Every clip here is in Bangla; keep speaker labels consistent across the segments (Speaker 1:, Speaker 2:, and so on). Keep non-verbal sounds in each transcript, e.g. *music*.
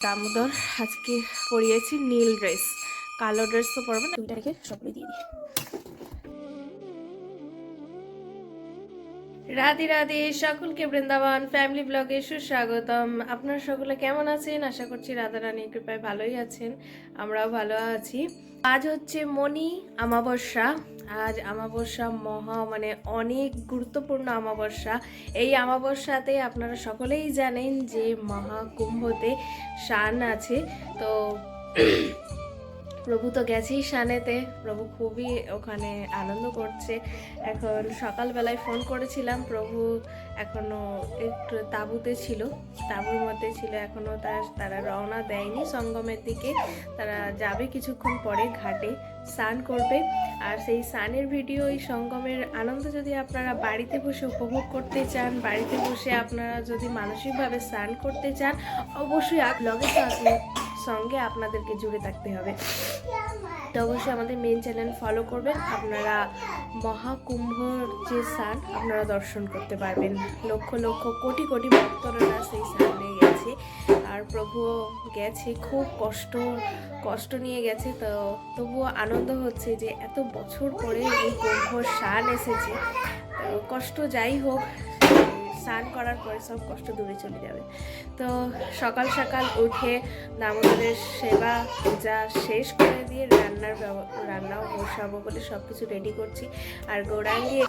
Speaker 1: দামোদর আজকে পরিয়েছি নীল ড্রেস কালো ড্রেস তো পরবে না। দুইটাকে সবগুলো দিয়ে দিই। রাধে রাধে, সকলকে বৃন্দাবন ফ্যামিলি ব্লগে সুস্বাগতম। আপনারা সকলে কেমন আছেন? আশা করছি রাধা রানীর কৃপায় ভালোই আছেন, আমরাও ভালো আছি। আজ হচ্ছে মণি আমাবস্যা। আজ আমাবস্যা মহা মানে অনেক গুরুত্বপূর্ণ আমাবস্যা। এই আমাবস্যাতে আপনারা সকলেই জানেন যে মহাকুম্ভতে শান আছে। তো প্রভু তো গেছেই সানেতে প্রভু খুবই ওখানে আনন্দ করছে। এখন সকালবেলায় ফোন করেছিলাম, প্রভু এখনও একটু তাঁবুতে ছিল। তাঁবুর মধ্যে ছিল, এখনও তার, তারা রওনা দেয়নি সঙ্গমের দিকে। তারা যাবে কিছুক্ষণ পরে ঘাটে স্নান করবে। আর সেই স্নানের ভিডিও এই সঙ্গমের আনন্দ যদি আপনারা বাড়িতে বসে উপভোগ করতে চান, বাড়িতে বসে আপনারা যদি মানসিকভাবে স্নান করতে চান, অবশ্যই ব্লগের সঙ্গে আপনাদেরকে জুড়ে থাকতে হবে। তো অবশ্যই আমাদের মেন চ্যানেল ফলো করবেন। আপনারা মহাকুম্ভর যে স্থান আপনারা দর্শন করতে পারবেন। লক্ষ লক্ষ কোটি কোটি ভক্তরা সেই স্থানে গেছে। আর প্রভু গেছে, খুব কষ্ট কষ্ট নিয়ে গেছে। তো তবুও আনন্দ হচ্ছে যে এত বছর পরে এই কুম্ভ স্নান এসেছে। কষ্ট যাই হোক স্নান করার পরে সব কষ্ট দূরে চলে যাবে। তো সকাল সকাল উঠে দামোদরের সেবা পূজা শেষ করে দিয়ে রান্নার রান্নাও বসাবো বলে সব কিছু রেডি করছি। আর গৌরাঙ্গি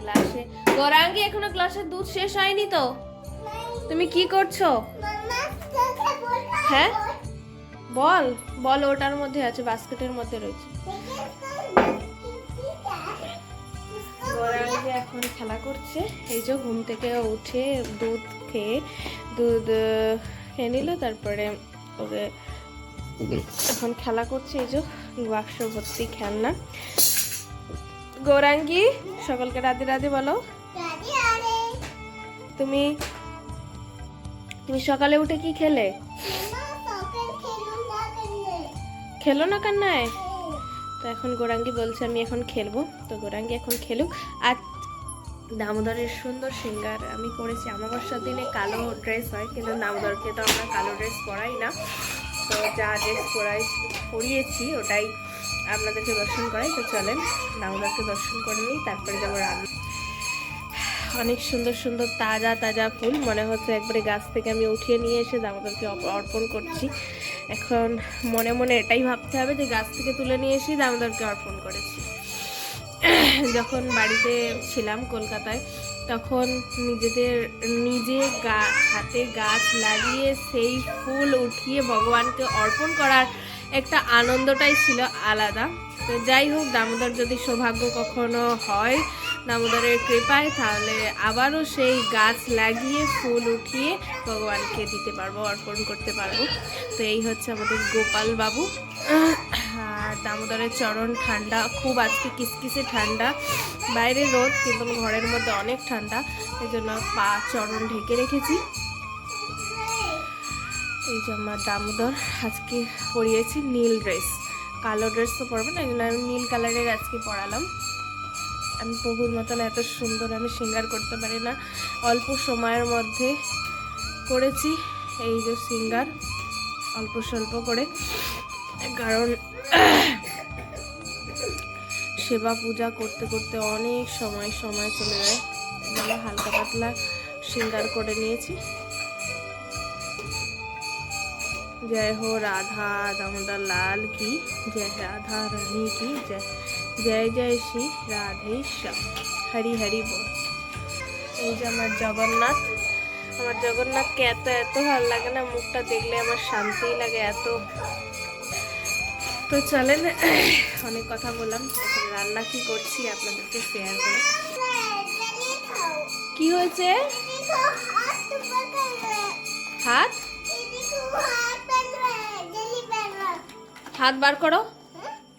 Speaker 1: গ্লাসে গৌরাঙ্গি এখনও গ্লাসের দুধ শেষ হয়নি তো? তুমি কি করছ? হ্যাঁ? বল বল ওটার মধ্যে আছে, বাস্কেটের মধ্যে রয়েছে। এখন খেলা করছে। এই যে ঘুম থেকে উঠে দুধ খেয়ে দুধ খেয়ে নিল তারপরে ওকে এখন খেলা করছে। এই যে বাক্স ভর্তি খেলনা। গৌরাঙ্গি সকলকে রাধে রাধে বলো। তুমি তুমি সকালে উঠে কি খেলে? খেলো না কান্নায়? তো এখন গোরাঙ্গি বলছে আমি এখন খেলব। তো গোরাঙ্গি এখন খেলুক। আর দামোদরের সুন্দর সিঙ্গার আমি করেছি। আমাবস্যার দিনে কালো ড্রেস হয়, কিন্তু দামোদরকে তো আমরা কালো ড্রেস পরাই না। তো যা ড্রেস পরাই, পরিয়েছি, ওটাই আপনাদেরকে দর্শন করাই। তো চলেন, দামোদরকে দর্শন করে নিই, তারপরে যাব রান্না। অনেক সুন্দর সুন্দর তাজা তাজা ফুল, মনে হচ্ছে একবারে গাছ থেকে আমি উঠিয়ে নিয়ে এসে দামোদরকে অর্পণ করছি। এখন মনে মনে এটাই ভাবতে হবে যে গাছ থেকে তুলে নিয়ে এসেই দামোদরকে অর্পণ করেছি। যখন বাড়িতে ছিলাম কলকাতায়, তখন নিজেদের, নিজে গা, হাতে গাছ লাগিয়ে সেই ফুল উঠিয়ে ভগবানকে অর্পণ করার একটা আনন্দটাই ছিল আলাদা। তো যাই হোক, দামোদর যদি সৌভাগ্য কখনো হয় দামোদরের কৃপায়, তাহলে আবারও সেই গাছ লাগিয়ে, ফুল উঠিয়ে ভগবানকে দিতে পারব, অর্পণ করতে পারব। তো এই হচ্ছে আমাদের গোপাল বাবু দামোদরের চরণ ঠান্ডা, খুব আজকে কিসকিসে ঠান্ডা। বাইরে রোদ, কিন্তু ঘরের মধ্যে অনেক ঠান্ডা। এই জন্য পা, চরণ ঢেকে রেখেছি। এই যে আমার দামোদর আজকে পরিয়েছি নীল ড্রেস। কালো ড্রেস তো পরবে না এই জন্য আমি নীল কালারের আজকে পরালাম। আমি প্রভুর মতন এত সুন্দর, আমি সিঙ্গার করতে পারি না। অল্প সময়ের মধ্যে করেছি এই যে সিঙ্গার, অল্প স্বল্প করে। কারণ সেবা পূজা করতে করতে অনেক সময় সময় চলে যায়। মানে হালকা পাতলা সিঙ্গার করে নিয়েছি। জয় হো রাধা দামোদর লাল কি, জয় রাধা রানী কি, জয় জয় জয় শ্রী রাধেশ্যাম হরি হরি বল। এই যে আমার জগন্নাথ, আমার জগন্নাথকে এত এত ভালো লাগে না, মুখটা দেখলে আমার শান্তিই লাগে, এত তো চলেন, অনেক কথা বললাম। রান্না কি করছি আপনাদেরকে শেয়ার করে। কি হয়েছে? হাত? হাত বার করো।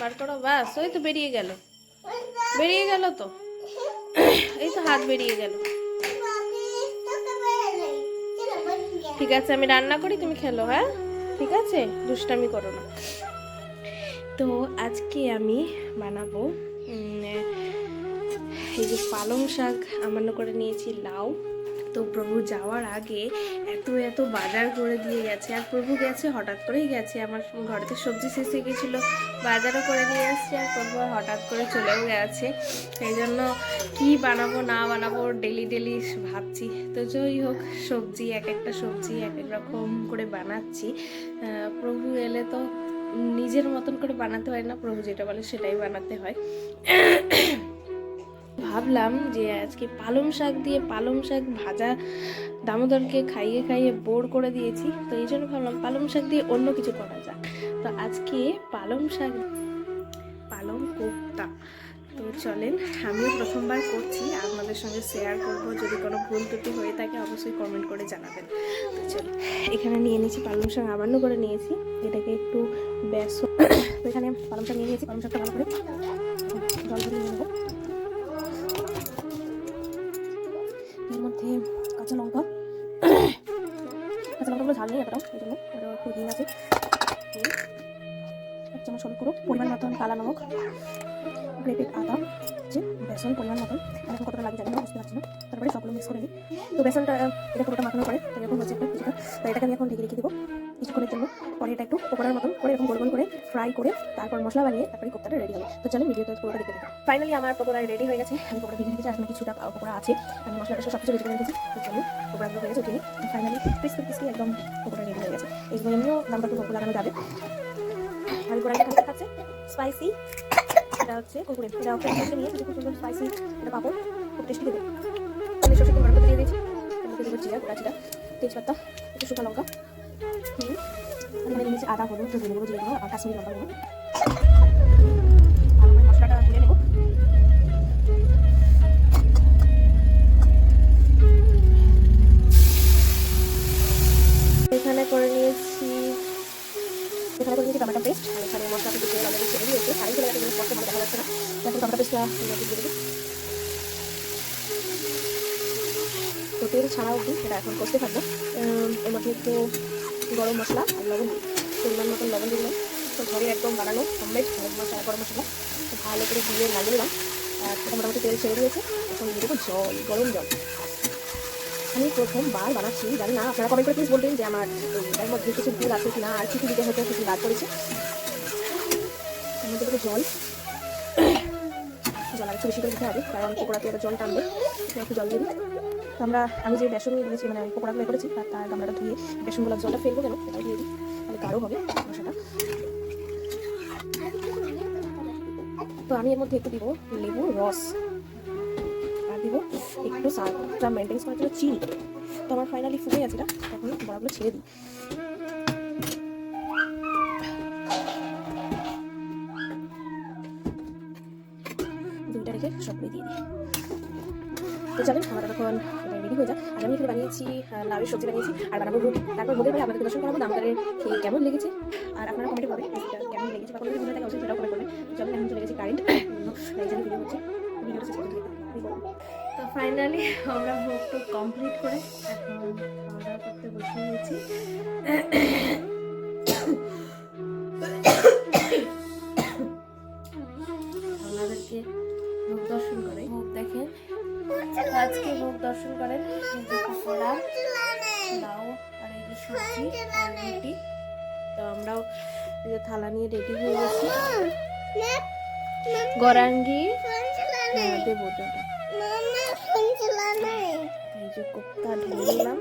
Speaker 1: বার করো, বাস, ওই তো বেরিয়ে গেল। বেরিয়ে গেল তো? এই তো হাত বেরিয়ে গেল। ঠিক আছে, আমি রান্না করি, তুমি খেলো হ্যাঁ? ঠিক আছে? দুষ্টামি করো না। তো আজকে আমি বানাবো এই যে পালং শাক আমান্য করে নিয়েছি, লাউ। তো প্রভু যাওয়ার আগে এত এত বাজার করে দিয়ে গেছে, আর প্রভু গেছে, হঠাৎ করেই গেছে। আমার ঘরেতে সবজি শেষ হয়ে গেছিল, বাজারও করে নিয়ে এসছে আর প্রভু হঠাৎ করে চলেও গেছে। সেই জন্য কী বানাবো, না বানাবো ডেলি ডেলি ভাবছি। তো যাই হোক, সবজি, এক একটা সবজি এক এক রকম করে বানাচ্ছি। প্রভু এলে তো নিজের মতন করে বানাতে হয় না, প্রভু যেটা বলে সেটাই বানাতে হয়। ভাবলাম যে আজকে পালং শাক দিয়ে পালং শাক ভাজা দামোদরকে খাইয়ে খাইয়ে বোর করে দিয়েছি, তো এই জন্য ভাবলাম পালং শাক দিয়ে অন্য কিছু করা যাক। তো আজকে পালং শাক, পালং কোপ্তা। তো চলেন, আমিও প্রথমবার করছি, আপনাদের সঙ্গে শেয়ার করব। যদি কোনো ভুল ত্রুটি হয়ে থাকে, অবশ্যই কমেন্ট করে জানাবেন। তো এখানে নিয়ে নিয়েছি পালং শাক, আবান্ন করে নিয়েছি। এটাকে একটু বেসন, *coughs* তো এখানে পালং শাক নিয়ে নিয়েছি, পালং শাকটা ভালো করে জল দিয়ে নিয়ে এর মধ্যে কাঁচা লঙ্কা, *coughs* কাঁচা লঙ্কাগুলো ঝাল নেই এতটাও এই জন্য আছে চামচ হলুদ গুঁড়ো পরিমাণ মতন কালা নমক গ্রেটেড আদা, যে বেসন পরিমাণ মতন আমি এখন কতটা লাগে জানি না, বুঝতে পারছি না, তারপরে সবগুলো মিক্স করে নিই। তো বেসনটা এটা পুরোটা মাখানোর পরে, তো এরকম হচ্ছে একটা কিছুটা, তো এটাকে আমি এখন ঢেকে রেখে দেবো কিছুক্ষণের জন্য। পরে এটা একটু পকোড়ার মতন করে, এরকম গোল গোল করে ফ্রাই করে, তারপর মশলা বানিয়ে তারপরে কোপ্তাটা রেডি হবে। তো চলেন ভিডিওতে পুরোটা দেখো ফাইনালি আমার পকোড়া রেডি হয়ে গেছে। আমি পকোড়া ভেজে রেখেছি এখন কিছুটা পকোড়া আছে। আমি মশলাটা সব কিছু রেডি করে রেখেছি। তো চলুন পকোড়াগুলো হয়ে গেছে, উঠিয়ে ফাইনালি ক্রিস্পি ক্রিস্পি একদম পকোড়া রেডি হয়ে গেছে। এইগুলো এমনিও দামটা একটু লাগানো যাবে? আর গোড়া খাচ্ছে থাকছে স্পাইসি এটা হচ্ছে কুকুরে এটা ওকে নিয়ে খুব সুন্দর স্পাইসি এটা পাবো খুব টেস্টি দেবে আমি সব কিছু গরম দিয়ে দিয়েছি। আমি জিরা গোড়া জিরা, তেজপাতা, একটু শুকনো লঙ্কা। হুম, আমি নিয়েছি আদা, হলুদ ধনে দেবো আর কাশ্মীরি লঙ্কা দেবো কষতে থাকব এর একটু গরম মশলা আর লবণ পরিমাণ মতন লবণ দিলাম। তো ঘরে একদম বানানো হোমমেড গরম মশলা গরম মশলা। ভালো করে দিয়ে লাগিয়ে নিলাম। আর মোটামুটি তেল ছেড়ে দিয়েছে। এখন দিয়ে জল, গরম জল। আমি প্রথমবার বানাচ্ছি, জানি না, আপনারা কমেন্ট করে প্লিজ বলবেন যে আমার এর মধ্যে কিছু ভুল আছে কিনা, আর কিছু দিতে হতো কিছু বাদ করেছে মধ্যে জল। জল আর একটু বেশি করে দিতে হবে, কারণ পকোড়াতে জল টানবে। একটু জল দিয়ে তো আমরা, আমি যে বেসন দিয়েছি মানে আমি পকোড়াগুলো করেছি তার গামলাটা ধুয়ে বেসনগুলো জলটা ফেলব কেন সেটাও দিয়ে দিই, তাহলে গাঢ় হবে মশাটা তো আমি এর মধ্যে একটু দিব লেবু, রস, আর দিব একটু স্বাদটা মেনটেন করার জন্য চিনি। তো আমার ফাইনালি ফুটে গেছে এটা তখন বড়াগুলো ছেড়ে দিই। দুইটা রেখে সবগুলো দিয়ে দিই। তো চলেন আমার এখন রেডি হয়ে যাক। আর আমি এখানে বানিয়েছি লাউয়ের সবজি বানিয়েছি, আর বানাবো রুটি। তারপর ভোগের ভাই আপনাদের দর্শন করাবো দামদারের খেয়ে কেমন লেগেছে? আর আপনারা কমেন্টে করবেন কেমন লেগেছে বা কোনো কিছু থাকে অবশ্যই সেটাও কমেন্ট করবেন। যখন এখন চলে গেছি কারেন্ট এই ভিডিও হচ্ছে ভিডিওটা শেষ করতে তো ফাইনালি আমরা ভোগ কমপ্লিট করে এখন খাওয়া করতে বসে গেছি দর্শন করেন। পকোড়া লাউ আর এই যে সবজি আর রুটি। তো আমরাও এই যে থালা নিয়ে রেডি হয়ে গেছি। গরাঙ্গি দেবো এই যে কোপ্তা ঢেলে দিলাম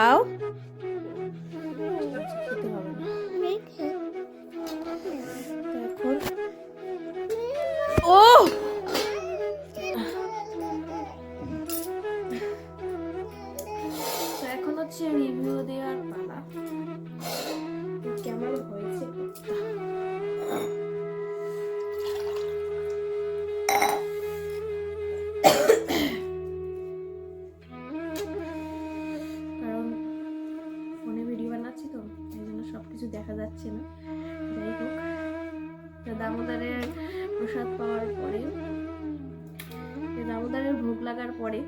Speaker 1: খাও। ও! লাগার পরে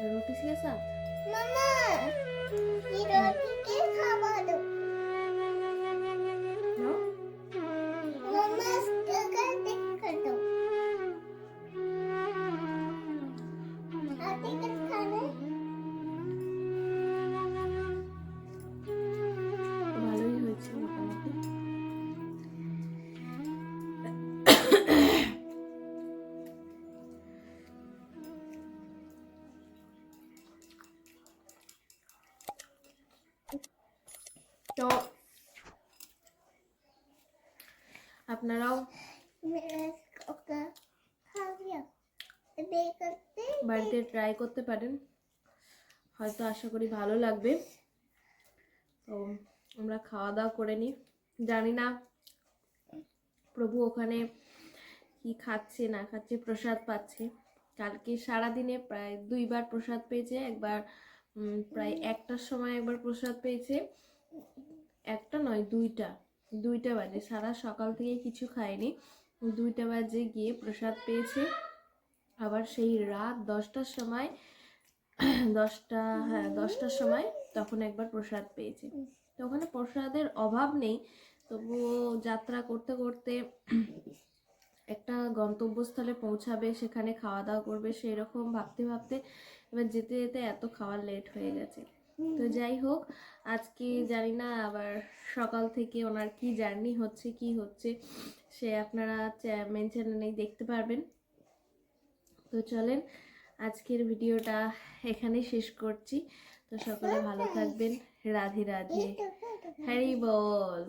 Speaker 2: রুটি শিখেছ? মামা
Speaker 1: রুটি কে খাব তো আপনারাও বাড়িতে ট্রাই করতে পারেন। হয়তো আশা করি ভালো লাগবে। তো আমরা খাওয়া দাওয়া করে নিই। জানি না প্রভু ওখানে কি খাচ্ছে, না খাচ্ছে, প্রসাদ পাচ্ছে। কালকে সারাদিনে প্রায় দুইবার প্রসাদ পেয়েছে, একবার প্রায় একটার সময় একবার প্রসাদ পেয়েছে। একটা নয়, দুইটা। দুইটা বাজে। সারা সকাল থেকে কিছু খায়নি দুইটা বাজে গিয়ে প্রসাদ পেয়েছে। আবার সেই রাত দশটার সময়, দশটা হ্যাঁ দশটার সময় তখন একবার প্রসাদ পেয়েছে। তো ওখানে প্রসাদের অভাব নেই। তবুও যাত্রা করতে করতে একটা গন্তব্যস্থলে পৌঁছাবে, সেখানে খাওয়া দাওয়া করবে সেই রকম ভাবতে ভাবতে এবার যেতে যেতে এত খাওয়ার লেট হয়ে গেছে। তো যাই হোক আজকে জানি না আবার সকাল থেকে ওনার কি জার্নি হচ্ছে কি হচ্ছে সে আপনারা মেন চ্যানেলে দেখতে পারবেন। তো চলেন আজকের ভিডিওটা এখানে শেষ করছি। তো সকলে ভালো থাকবেন। রাধে রাধে। হ্যারি বল।